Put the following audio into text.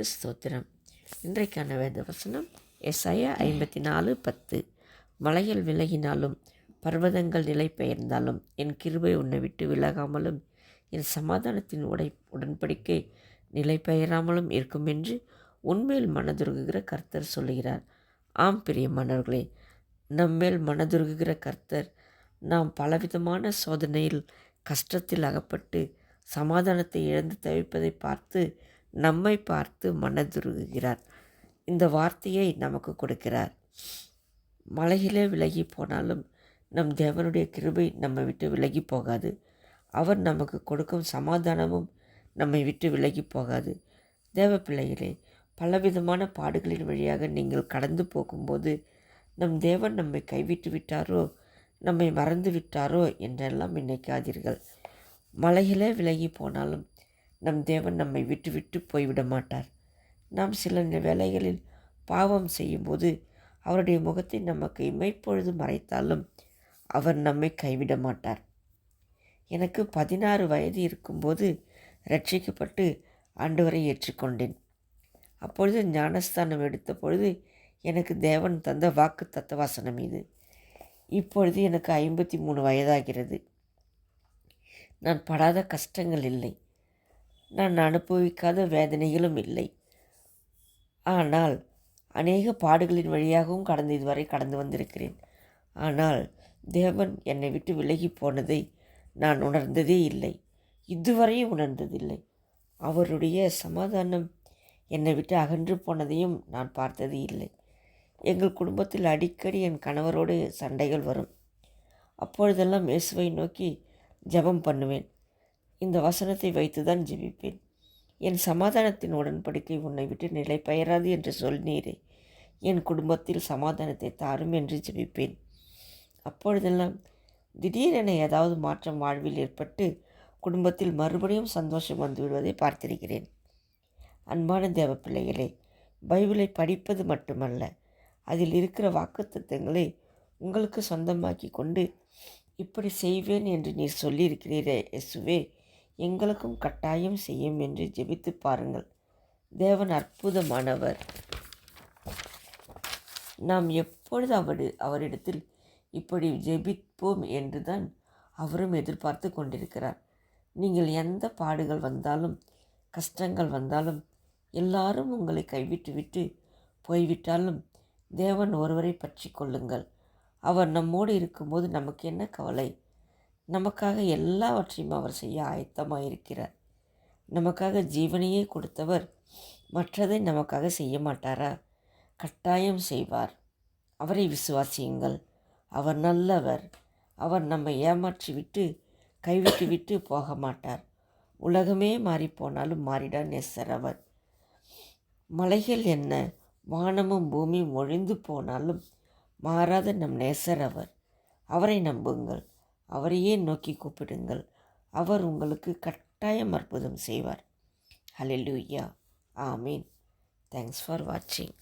கர்த்தருக்கு ஸ்தோத்திரம். இன்றைக்கான வேத வசனம் எஸ்ஐயா ஐம்பத்தி நாலு பத்து. மலைகள் விலகினாலும் பர்வதங்கள் நிலை பெயர்ந்தாலும் என் கிருபை உன்னை விட்டு விலகாமலும் என் சமாதானத்தின் உடை உடன்படிக்கை நிலை பெயராமலும் இருக்கும் என்று உண்மையில் மனதுருகுகிற கர்த்தர் சொல்லுகிறார். ஆம் பிரியமானவர்களே நம்மேல் மனதுருகுகிற கர்த்தர் நாம் பலவிதமான சோதனையில் கஷ்டத்தில் அகப்பட்டு சமாதானத்தை இழந்து தவிப்பதை பார்த்து நம்மை பார்த்து மனதுருகுகிறார். இந்த வார்த்தையை நமக்கு கொடுக்கிறார். மலையிலே விலகி போனாலும் நம் தேவனுடைய கிருபை நம்மை விட்டு விலகி போகாது. அவர் நமக்கு கொடுக்கும் சமாதானமும் நம்மை விட்டு விலகி போகாது. தேவ பிள்ளைகளே பலவிதமான பாடுகளின் வழியாக நீங்கள் கடந்து போகும்போது நம் தேவன் நம்மை கைவிட்டு விட்டாரோ நம்மை மறந்து விட்டாரோ என்றெல்லாம் நினைக்காதீர்கள். மலையிலே விலகி போனாலும் நம் தேவன் நம்மை விட்டு விட்டு போய்விட மாட்டார் நாம் சில வேலைகளில் பாவம் செய்யும்போது அவருடைய முகத்தை நமக்கு இமைப்பொழுது மறைத்தாலும் அவர் நம்மை கைவிட மாட்டார் எனக்கு பதினாறு வயது இருக்கும்போது ரட்சிக்கப்பட்டு ஆண்டவரை ஏற்றுக்கொண்டேன். அப்பொழுது ஞானஸ்தானம் எடுத்த பொழுது எனக்கு தேவன் தந்த வாக்கு தத்துவாசனம் இது. இப்பொழுது எனக்கு ஐம்பத்தி மூணு வயதாகிறது. நான் படாத கஷ்டங்கள் இல்லை. நான் அனுபவிக்காத வேதனைகளும் இல்லை. ஆனால் அநேக பாடுகளின் வழியாகவும் கடந்து இதுவரை கடந்து வந்திருக்கிறேன். ஆனால் தேவன் என்னை விட்டு விலகி போனதை நான் உணர்ந்ததே இல்லை. இதுவரையும் உணர்ந்ததில்லை. அவருடைய சமாதானம் என்னை விட்டு அகன்று போனதையும் நான் பார்த்தது இல்லை. எங்கள் குடும்பத்தில் அடிக்கடி என் கணவரோடு சண்டைகள் வரும். அப்பொழுதெல்லாம் இயேசுவை நோக்கி ஜெபம் பண்ணுவேன். இந்த வசனத்தை வைத்து தான் ஜெபிப்பேன். என் சமாதானத்தின் உடன்படிக்கை உன்னை விட்டு நிலை பெயராது என்று சொன்னீரே என் குடும்பத்தில் சமாதானத்தை தாரும் என்று ஜெபிப்பேன். அப்பொழுதெல்லாம் திடீரென ஏதாவது மாற்றம் வாழ்வில் ஏற்பட்டு குடும்பத்தில் மறுபடியும் சந்தோஷம் வந்துவிடுவதை பார்த்திருக்கிறேன். அன்பான தேவ பிள்ளைகளே பைபிளை படிப்பது மட்டுமல்ல அதில் இருக்கிற வாக்குத்தத்தங்களை உங்களுக்கு சொந்தமாக்கி கொண்டு இப்படி செய்வேன் என்று நீர் சொல்லியிருக்கிறீரே இயேசுவே. எங்களுக்கும் கட்டாயம் செய்யும் என்று ஜெபித்து பாருங்கள். தேவன் அற்புதமானவர். நாம் எப்பொழுது அவரு அவரிடத்தில் இப்படி ஜெபிப்போம் என்று தான் அவரும் எதிர்பார்த்து கொண்டிருக்கிறார். நீங்கள் எந்த பாடுகள் வந்தாலும் கஷ்டங்கள் வந்தாலும் எல்லாரும் உங்களை கைவிட்டு விட்டு போய்விட்டாலும் தேவன் ஒருவரை பற்றி கொள்ளுங்கள். அவர் நம்மோடு இருக்கும்போது நமக்கு என்ன கவலை? நமக்காக எல்லாவற்றையும் அவர் செய்ய ஆயத்தமாக இருக்கிறார். நமக்காக ஜீவனையே கொடுத்தவர் மற்றதை நமக்காக செய்ய மாட்டாரா? கட்டாயம் செய்வார். அவரை விசுவாசியுங்கள். அவர் நல்லவர். அவர் நம்மை ஏமாற்றி விட்டு கைவிட்டு விட்டு போக மாட்டார். உலகமே மாறிப்போனாலும் மாறிடா நெசர் அவர். மலைகள் என்ன? வானமும் பூமியும் ஒழிந்து போனாலும் மாறாத நம் நேசர் அவர். அவரை நம்புங்கள். அவரையே நோக்கி கூப்பிடுங்கள். அவர் உங்களுக்கு கட்டாயம் அற்புதம் செய்வார். ஹலெலூயா ஆமீன் தேங்க்ஸ் ஃபார் வாட்சிங்